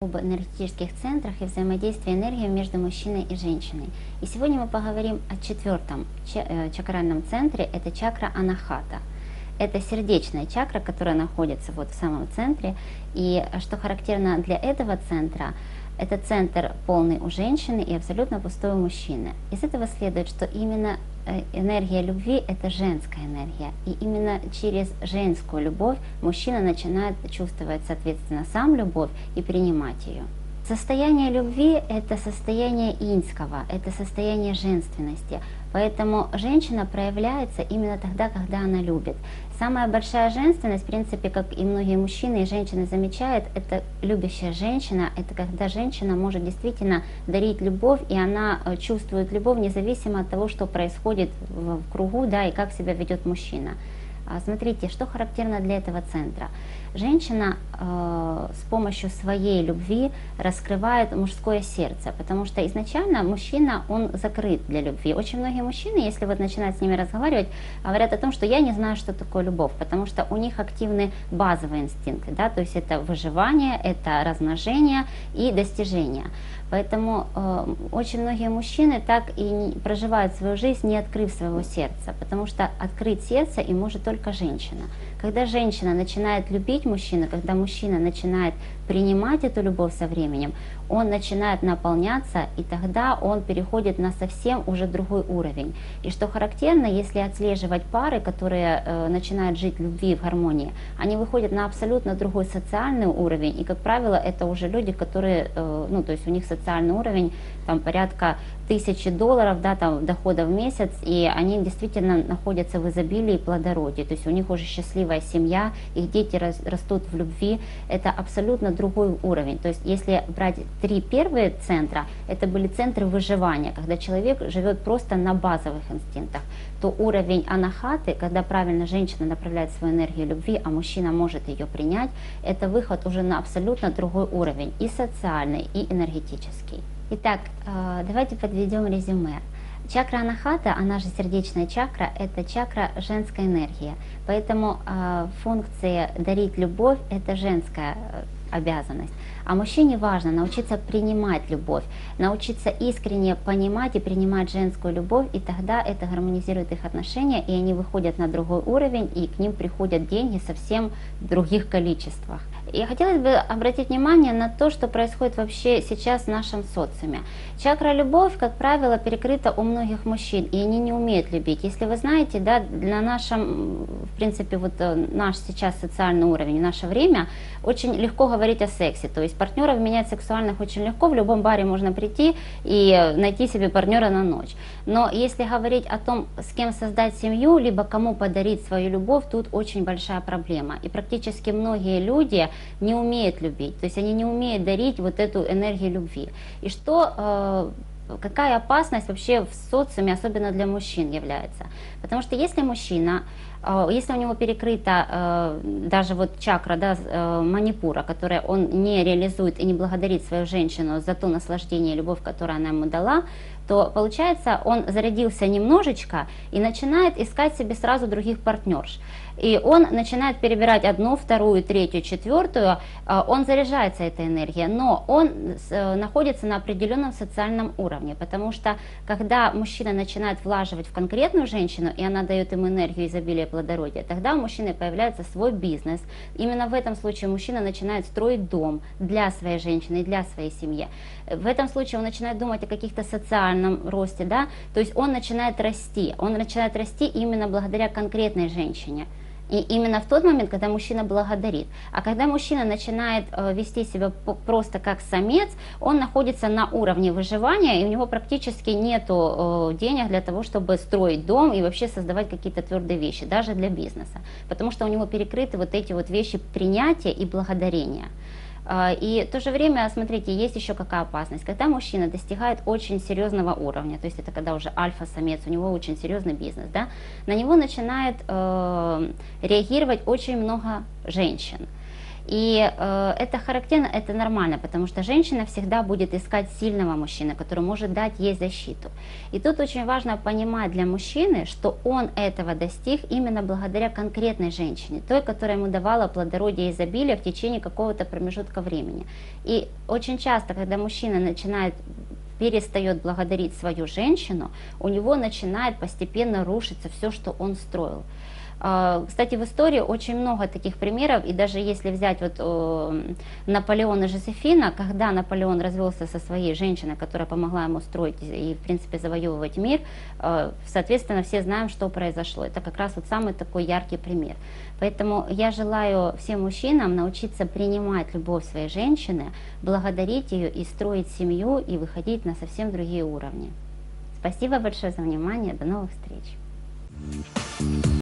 об энергетических центрах и взаимодействии энергии между мужчиной и женщиной. И сегодня мы поговорим о четвертом э, чакральном центре, это чакра Анахата. Это сердечная чакра, которая находится вот в самом центре. И что характерно для этого центра, это центр полный у женщины и абсолютно пустой у мужчины. Из этого следует, что именно э, энергия любви – это женская энергия. И именно через женскую любовь мужчина начинает чувствовать, соответственно, сам любовь и принимать ее. Состояние любви – это состояние инского, это состояние женственности. Поэтому женщина проявляется именно тогда, когда она любит. Самая большая женственность, в принципе, как и многие мужчины и женщины замечают, это любящая женщина, это когда женщина может действительно дарить любовь, и она э, чувствует любовь независимо от того, что происходит в кругу, да, и как себя ведет мужчина. А смотрите, что характерно для этого центра. Женщина э, с помощью своей любви раскрывает мужское сердце, потому что изначально мужчина, он закрыт для любви. Очень многие мужчины, если вот начинать с ними разговаривать, говорят о том, что я не знаю, что такое любовь, потому что у них активны базовые инстинкты, да, то есть это выживание, это размножение и достижение. Поэтому э, очень многие мужчины так и не, проживают свою жизнь, не открыв своего сердца, потому что открыть сердце и может только женщина. Когда женщина начинает любить мужчину, когда мужчина начинает принимать эту любовь со временем, он начинает наполняться, и тогда он переходит на совсем уже другой уровень. И что характерно, если отслеживать пары, которые э, начинают жить в любви в гармонии, они выходят на абсолютно другой социальный уровень, и, как правило, это уже люди, которые, э, ну, то есть у них социальный уровень там порядка тысячи долларов, да, там дохода в месяц, и они действительно находятся в изобилии и плодородии, то есть у них уже счастливая семья, их дети растут в любви, это абсолютно другой уровень. То есть если брать три первые центра, это были центры выживания, когда человек живет просто на базовых инстинктах, то уровень анахаты, когда правильно женщина направляет свою энергию любви, а мужчина может ее принять, это выход уже на абсолютно другой уровень, и социальный, и энергетический. Итак, э, давайте подведем резюме. Чакра Анахата, она же сердечная чакра, это чакра женской энергии. Поэтому э, функция дарить любовь – это женская э, обязанность. А мужчине важно научиться принимать любовь, научиться искренне понимать и принимать женскую любовь, и тогда это гармонизирует их отношения, и они выходят на другой уровень, и к ним приходят деньги совсем в других количествах. Я хотелось бы обратить внимание на то, что происходит вообще сейчас в нашем социуме. Чакра любовь, как правило, перекрыта у многих мужчин, и они не умеют любить. Если вы знаете, да, на нашем, в принципе, вот э, наш сейчас социальный уровень, наше время, очень легко говорить о сексе. То есть партнеров менять сексуальных очень легко, в любом баре можно прийти и найти себе партнера на ночь. Но если говорить о том, с кем создать семью, либо кому подарить свою любовь, тут очень большая проблема. И практически многие люди не умеют любить, то есть они не умеют дарить вот эту энергию любви. И что э, какая опасность вообще в социуме, особенно для мужчин, является. Потому что если мужчина, э, если у него перекрыта э, даже вот чакра да, манипура, которая он не реализует и не благодарит свою женщину за то наслаждение и любовь, которую она ему дала, то получается он зарядился немножечко и начинает искать себе сразу других партнерш. И он начинает перебирать одну, вторую, третью, четвертую, а, он заряжается этой энергией, но он э, находится на определенном социальном уровне, потому что когда мужчина начинает влаживать в конкретную женщину, и она дает ему энергию изобилия плодородия, тогда у мужчины появляется свой бизнес. Именно в этом случае мужчина начинает строить дом для своей женщины и для своей семьи. В этом случае он начинает думать о каких-то социальном росте, да, то есть он начинает расти, он начинает расти именно благодаря конкретной женщине. И именно в тот момент, когда мужчина благодарит. А когда мужчина начинает э, вести себя просто как самец, он находится на уровне выживания, и у него практически нет э, денег для того, чтобы строить дом и вообще создавать какие-то твердые вещи, даже для бизнеса. Потому что у него перекрыты вот эти вот вещи принятия и благодарения. А, и в то же время, смотрите, есть еще какая опасность. Когда мужчина достигает очень серьезного уровня, то есть это когда уже альфа-самец, у него очень серьезный бизнес, да, на него начинает э, реагировать очень много женщин. И э, это характерно, это нормально, потому что женщина всегда будет искать сильного мужчины, который может дать ей защиту. И тут очень важно понимать для мужчины, что он этого достиг именно благодаря конкретной женщине, той, которая ему давала плодородие и изобилие в течение какого-то промежутка времени. И очень часто, когда мужчина начинает перестает благодарить свою женщину, у него начинает постепенно рушиться все, что он строил. А, кстати, в истории очень много таких примеров, и даже если взять вот Наполеона и Жозефина, когда Наполеон развелся со своей женщиной, которая помогла ему строить и, в принципе, завоевывать мир, э, соответственно, все знаем, что произошло. Это как раз вот самый такой яркий пример. Поэтому я желаю всем мужчинам научиться принимать любовь своей женщины, благодарить ее и строить семью, и выходить на совсем другие уровни. Спасибо большое за внимание, до новых встреч.